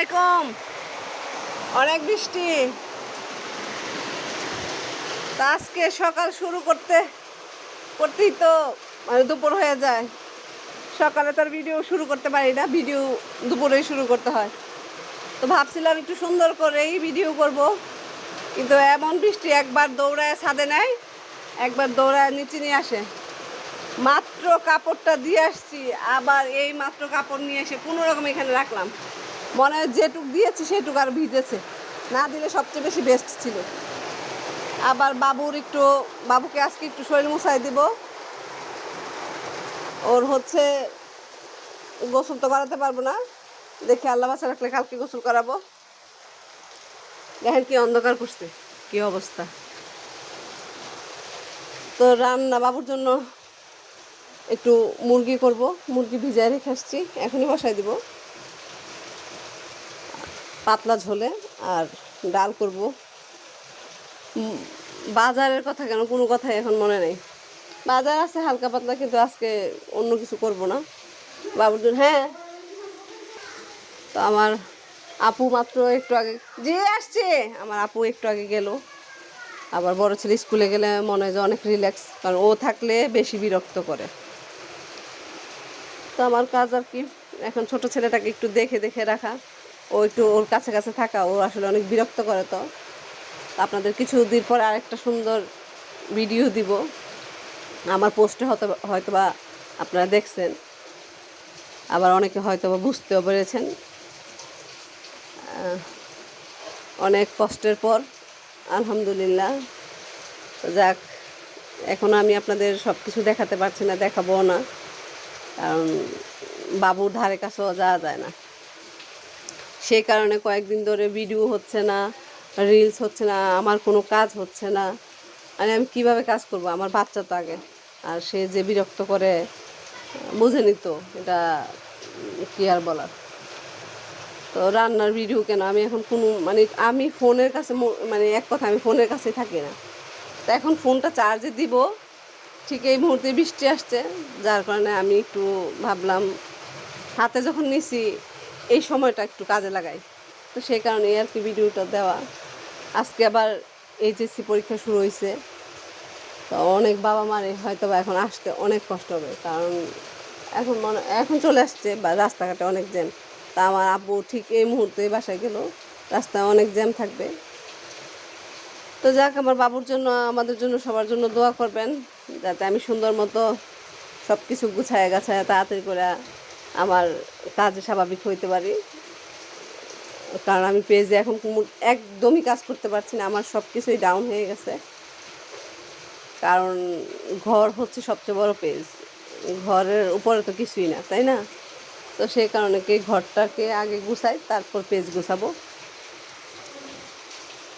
আলাইকুম। অনেক বৃষ্টি। আজকে সকাল শুরু করতে, করতেই তো মানে দুপুর হয়ে যায়। সকালে তার ভিডিও শুরু করতে পারি না ভিডিও দুপুরেই শুরু করতে হয়। তো ভাবছিলাম একটু সুন্দর করেই ভিডিও করব। কিন্তু এমন বৃষ্টি একবার দৌড়ায় ছাদে নেয় একবার দৌড়ায় নিচে নিয়ে আসে। মাত্র কাপড়টা দিয়ে আসছি, আবার এই মাত্র কাপড় নিয়ে এসে কোনো রকম এখানে রাখলাম। মনে হয় যেটুক দিয়েছি, সেটুক আর ভিজেছে। না দিলে সবচেয়ে বেশি বেস্ট ছিল। আবার বাবুর একটু, বাবুকে আজকে একটু শরীর মুছাই দিব। ওর হচ্ছে গোসল তো করাতে পারব না। দেখি আল্লাহ বাসা রাখলে কালকে গোসল করাবো। দেখেন কি অন্ধকার করছে, কি অবস্থা। তো রান্না বাবুর জন্য একটু মুরগি করব, মুরগি ভিজায় রেখে আসছি। এখনই বসাই দিব। পাতলা ঝোলে আর ডাল করব। বাজারের কথা কেন? কোনো কথাই এখন মনে নেই। বাজার আছে হালকা পাতলা, কিন্তু আজকে অন্য কিছু করব না। বাবুর হ্যাঁ। তো আমার আপু মাত্র একটু আগে যে আসছে। আমার আপু একটু আগে গেল। আবার বড় ছেলে স্কুলে গেলে মনে হয় যে অনেক রিল্যাক্স কারণ ও থাকলে বেশি বিরক্ত করে। তো আমার কাজ আর কি, এখন ছোট ছেলেটাকে একটু দেখে দেখে রাখা। ও একটু ওর কাছে কাছে থাকা, ও আসলে অনেক বিরক্ত করে তো। আপনাদের কিছু দিন পর আরেকটা সুন্দর ভিডিও দিব। আমার পোস্টে হয়তো হয়তো বা আপনারা দেখছেন। আবার অনেকে হয়তো বা বুঝতেও পেরেছেন। অনেক কষ্টের পর, আলহামদুলিল্লাহ। যাক, এখন আমি আপনাদের সব কিছু দেখাতে পারছি না, দেখাবো না। কারণ বাবুর ধারে কাছেও যাওয়া যায় না। সেই কারণে কয়েকদিন ধরে ভিডিও হচ্ছে না রিলস হচ্ছে না, আমার কোনো কাজ হচ্ছে না। মানে আমি কীভাবে কাজ করব? আমার বাচ্চা তো আগে। আর সে যে বিরক্ত করে বুঝেনি তো এটা কি আর বলার। তো রান্নার ভিডিও কেন? আমি এখন কোনো মানে আমি ফোনের কাছে মানে এক কথা, আমি ফোনের কাছে থাকি না। তো এখন ফোনটা চার্জে দিব। ঠিক এই মুহূর্তে বৃষ্টি আসছে, যার কারণে আমি একটু ভাবলাম, হাতে যখন নিছি এই সময়টা একটু কাজে লাগাই। তো সেই কারণে আর কি ভিডিওটা দেওয়া। আজকে আবার এইচএসসি পরীক্ষা শুরু হয়েছে তো অনেক বাবা মারে হয়তো বা এখন আসতে অনেক কষ্ট হবে। কারণ এখন মনে, এখন চলে আসছে বা রাস্তাঘাটে অনেক জ্যাম। তা আমার আব্বু ঠিক এই মুহূর্তে বাসায় গেল। রাস্তায় অনেক জ্যাম থাকবে। তো যাক, আমার বাবুর জন্য, আমাদের জন্য সবার জন্য দোয়া করবেন। যাতে আমি সুন্দর মতো সব কিছু গুছায় গাছায় তাড়াতাড়ি করে আমার কাজে স্বাভাবিক হইতে পারি। কারণ আমি পেজে এখন একদমই কাজ করতে পারছি না, আমার সব কিছুই ডাউন হয়ে গেছে। কারণ ঘর হচ্ছে সবচেয়ে বড় পেজ। ঘরের উপরে তো কিছুই না, তাই না? তো সেই কারণে কি ঘরটাকে আগে গুছাই, তারপর পেজ গুছাবো।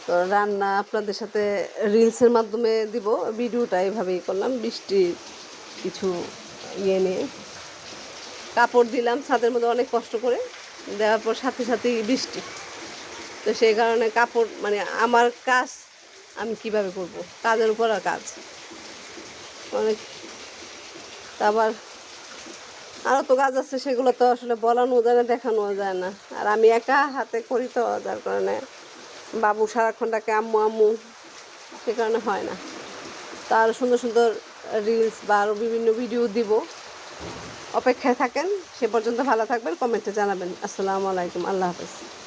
তো রান্না আপনাদের সাথে রিলসের মাধ্যমে দিব, ভিডিওটা এইভাবেই করলাম, বৃষ্টির কিছু ইয়ে নিয়ে। কাপড় দিলাম, ছাদের মধ্যে অনেক কষ্ট করে। দেওয়ার পর সাথে সাথেই বৃষ্টি। তো সেই কারণে কাপড় মানে আমার কাজ আমি কীভাবে করব? কাজের উপর আর কাজ। অনেক। আবার আরও তো কাজ আছে, সেগুলো তো আসলে বলানো যায় না দেখানো যায় না। আর আমি একা হাতে করি তো, যার কারণে বাবু সারাক্ষণ ডাকে, আম্মু আম্মু। সে কারণে হয় না। তো আরও সুন্দর সুন্দর রিলস বা আরও বিভিন্ন ভিডিও দিব। অপেক্ষায় থাকেন সে পর্যন্ত ভালো থাকবেন কমেন্টে জানাবেন। আসসালামু আলাইকুম আল্লাহ হাফেজ।